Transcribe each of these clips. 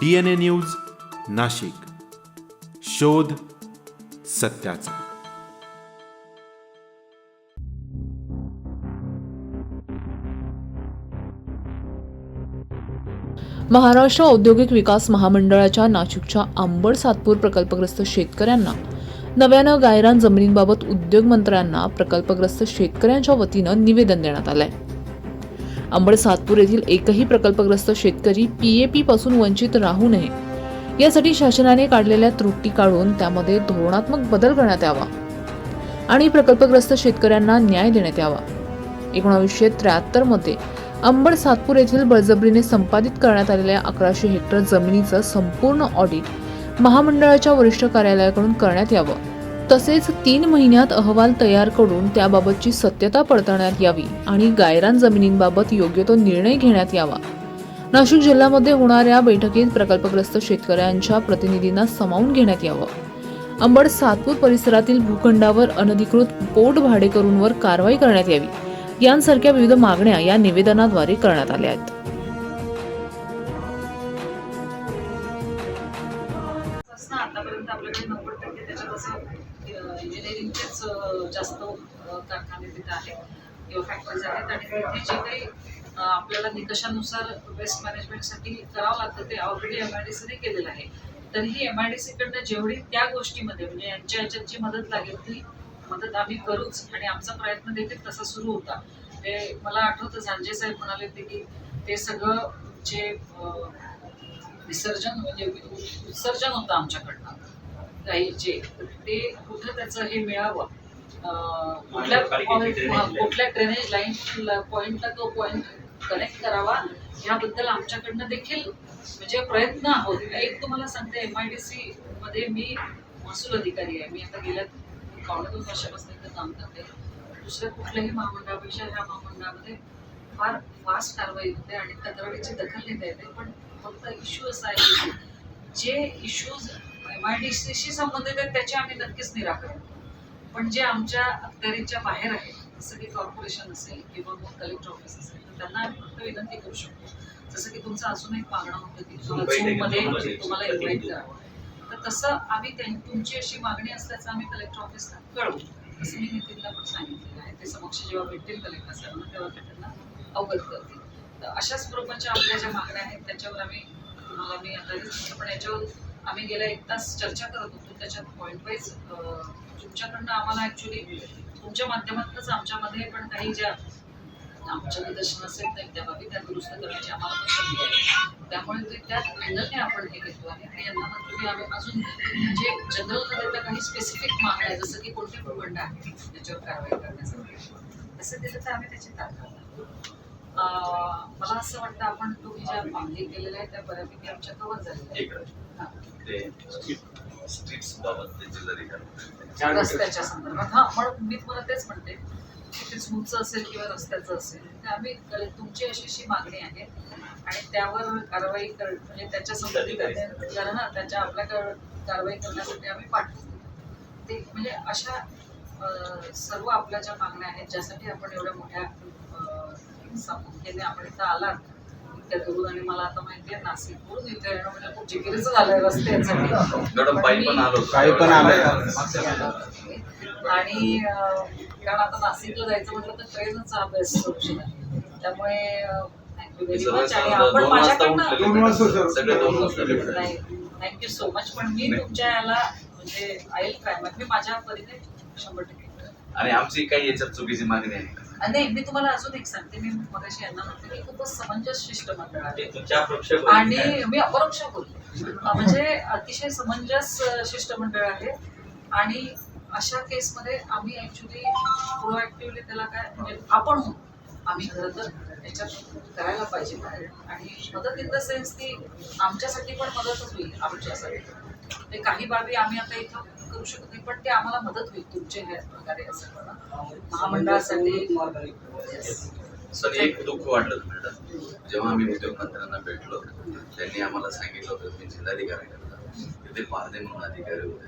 D N A news Nashik. शोध सत्याचा. महाराष्ट्र औद्योगिक विकास महामंडळाच्या नाशिकच्या आंबड सातपूर प्रकल्पग्रस्त शेतकऱ्यांना नव्यानं गायरान जमिनींबाबत उद्योग मंत्र्यांना प्रकल्पग्रस्त शेतकऱ्यांच्या वतीनं निवेदन देण्यात आलंय. अंबड सातपूर येथील एकही प्रकल्पग्रस्त शेतकरी पीएपी पासून वंचित राहू नये. यासाठी शासनाने काढलेल्या त्रुटी काढून त्यामध्ये धोरणात्मक बदल करण्यात यावा आणि प्रकल्पग्रस्त शेतकऱ्यांना न्याय देण्यात यावा. एकोणावीसशे त्र्याहत्तरमध्ये अंबड सातपूर येथील बळजबरीने संपादित करण्यात आलेल्या अकराशे हेक्टर जमिनीचं संपूर्ण ऑडिट महामंडळाच्या वरिष्ठ कार्यालयाकडून करण्यात यावं. तसेच तीन महिन्यात अहवाल तयार करून त्याबाबतची सत्यता पडताळण्यात यावी आणि गायरान जमिनींबाबत योग्य तो निर्णय घेण्यात यावा. नाशिक जिल्ह्यामध्ये होणाऱ्या बैठकीत प्रकल्पग्रस्त शेतकऱ्यांच्या प्रतिनिधींना सामावून घेण्यात यावं. अंबड सातपूर परिसरातील भूखंडावर अनधिकृत पोट भाडेकरूंवर कारवाई करण्यात यावी. यांसारख्या विविध मागण्या या निवेदनाद्वारे करण्यात आल्या आहेत. आतापर्यंत आपल्याकडे नव्वद टक्के त्याच्यात असं इंजिनिअरिंगचेच जास्त कारखाने तिथे आहेत किंवा फॅक्टरीज आहेत. आणि तिथे जे काही आपल्याला निकषानुसार वेस्ट मॅनेजमेंटसाठी करावं लागतं ते ऑलरेडी एम आय डी सीने केलेलं आहे. तरीही एम आय डी सीकडनं जेवढी त्या गोष्टीमध्ये म्हणजे यांच्या याच्यात जी मदत लागेल ती मदत आम्ही करूच आणि आमचा प्रयत्न देखील तसा सुरू होता. ते मला आठवतं झांजे साहेब म्हणाले होते की ते सगळं जे विसर्जन म्हणजे उत्सर्जन होतं आमच्याकडनं. काही जे ते कुठं त्याचं हे मिळावं? कुठल्या कुठल्या ड्रेनेज लाईन पॉईंटला तो पॉईंट कनेक्ट करावा? याबद्दल आमच्याकडनं देखील म्हणजे प्रयत्न आहोत. एक तुम्हाला सांगते एम आय डी सी मध्ये मी महसूल अधिकारी आहे. मी आता गेल्या पावणे दोन वर्षापासून काम करते. दुसऱ्या कुठल्याही महामंडळापेक्षा ह्या महामंडळामध्ये फार फास्ट कारवाई होते आणि तक्रारीची दखल घेता येते पण फक्त इश्यू असा आहे की जे इश्यूज एम आय डी सीशी संबंधित आहेत त्याचे आम्ही नक्कीच निराकरण करू. पण जे आमच्या अखत्यारीच्या बाहेर आहे जसं की कॉर्पोरेशन असेल किंवा मग कलेक्टर ऑफिस असेल तर त्यांना आम्ही फक्त विनंती करू शकतो. जसं की तुमचं अजून एक मागणं होतं की तुम्हाला Zoom मध्ये तुम्हाला इन्व्हाइट करावं. तर तसं आम्ही तुमची अशी मागणी असल्याचं आम्ही कलेक्टर ऑफिसला कळवू. असं मी नितीनला पण सांगितलेलं आहे. ते समक्ष जेव्हा भेटतील कलेक्टर साहेबांना तेव्हा ते त्यांना अवगत करतील तर अशाच स्वरूपाच्या आपल्या ज्या मागण्या आहेत त्याच्यावर आम्ही तुम्हाला मी आता पण याच्यावर आम्ही गेल्या एक तास चर्चा करत होतो. त्याच्यात पॉईंट वाईज तुमच्याकडनं आम्हाला ॲक्च्युली तुमच्या माध्यमातूनच आमच्यामध्ये पण काही ज्या आमच्या निदर्शन असेल तर त्या बाबी त्या दुरुस्त करण्याची आम्हाला संधी आहे. त्यामुळे ते त्या अँगलने आपण हे घेतो आहे. आणि यांना तुम्ही आम्ही अजून म्हणजे जनरल तर काही स्पेसिफिक मागण्या आहे जसं की कोणते प्रबंध आहे त्याच्यावर कारवाई करण्यासाठी तसं दिलं तर आम्ही त्याची ताकद मला असं वाटतं आपण तुम्ही ज्या मागणी केलेल्या आहेत त्या बऱ्यापैकी आमच्या कव्हर झालेल्या रस्त्याच्या संदर्भात. हा म्हणून मी तुम्हाला तेच म्हणते की ते स्मूथचं असेल किंवा रस्त्याचं असेल तर आम्ही तुमची अशी अशी मागणी आहे. आणि त्यावर कारवाई कर म्हणजे त्याच्या संबंधित करणं ना त्याच्या आपल्याकडे कारवाई करण्यासाठी आम्ही पाठवू. ते म्हणजे अशा सर्व आपल्या ज्या मागण्या आहेत ज्यासाठी आपण एवढ्या मोठ्या संख्येने आपण इथं आलात. इतक्या दूरून आणि मला आता माहिती आहे नाशिकवरून इथे येणं म्हणजे खूप जिकिरीचं झालंय रस्त्यासाठी मॅडम पायी पण आलो होतो. पायी पण आलो. आणि कारण आता नाशिकला जायचं म्हटलं तर ट्रेनच बेस्ट सोल्युशन आहे. त्यामुळे थँक्यू सो मच पण मी तुमच्या याला म्हणजे आईल ट्राय मी माझ्या परीने शंभर टक्के. आणि आमची काही याच्यात चुकीची मागणी आहे. नाही मी तुम्हाला अजून एक सांगते. मी मगाशी यांना म्हणते की खूपच समंजस शिष्टमंडळ आहे. आणि मी अपरोक्ष बोलले अं, म्हणजे अतिशय समंजस शिष्टमंडळ आहे. आणि अशा केसमध्ये आम्ही ऍक्च्युली प्रोएक्टिव्हली त्याला काय म्हणजे आपण आम्ही खरं तर याच्यात करायला पाहिजे आणि मदत इन द सेन्स की आमच्यासाठी पण मदतच होईल आमच्यासाठी. ते काही बाबी आम्ही आता इथं करू शकत नाही पण ते आम्हाला मदत होईल तुमच्या ह्या प्रकारे असं करणं महामंडळासाठी. सर एक दुःख वाटलं मॅडम. जेव्हा आम्ही उद्योग मंत्र्यांना भेटलो त्यांनी आम्हाला सांगितलं होतं मी जिल्हाधिकारी तिथे पारदे म्हणून अधिकारी होते.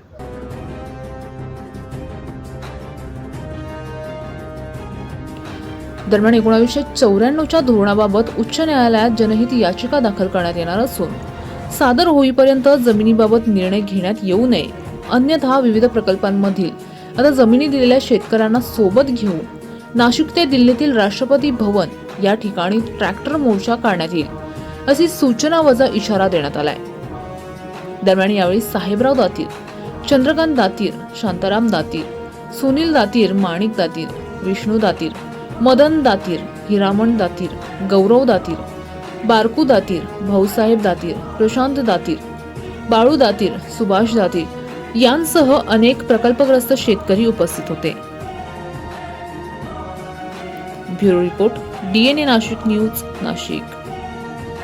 दरम्यान एकोणावीसशे चौऱ्याण्णवच्या धोरणाबाबत उच्च न्यायालयात जनहित याचिका दाखल करण्यात येणार असून सादर होईपर्यंत जमिनीबाबत निर्णय घेण्यात येऊ नये. अन्यथा विविध प्रकल्पांमधील आता जमिनी दिलेल्या शेतकऱ्यांना सोबत घेऊन नाशिक ते दिल्लीतील राष्ट्रपती भवन या ठिकाणी ट्रॅक्टर मोर्चा काढण्यात येईल अशी सूचना वजा इशारा देण्यात आलाय. दरम्यान यावेळी साहेबराव दातीर चंद्रकांत दातीर शांताराम दातीर सुनील दातीर माणिक दातीर विष्णू दातीर मदन दातीर हिरामण दातीर गौरव दातीर बारकू दातीर भाऊसाहेब दातीर प्रशांत दातीर बाळू दातीर सुभाष दातीर यांसह अनेक प्रकल्पग्रस्त शेतकरी उपस्थित होते. Bureau report DNA Nashik news Nashik.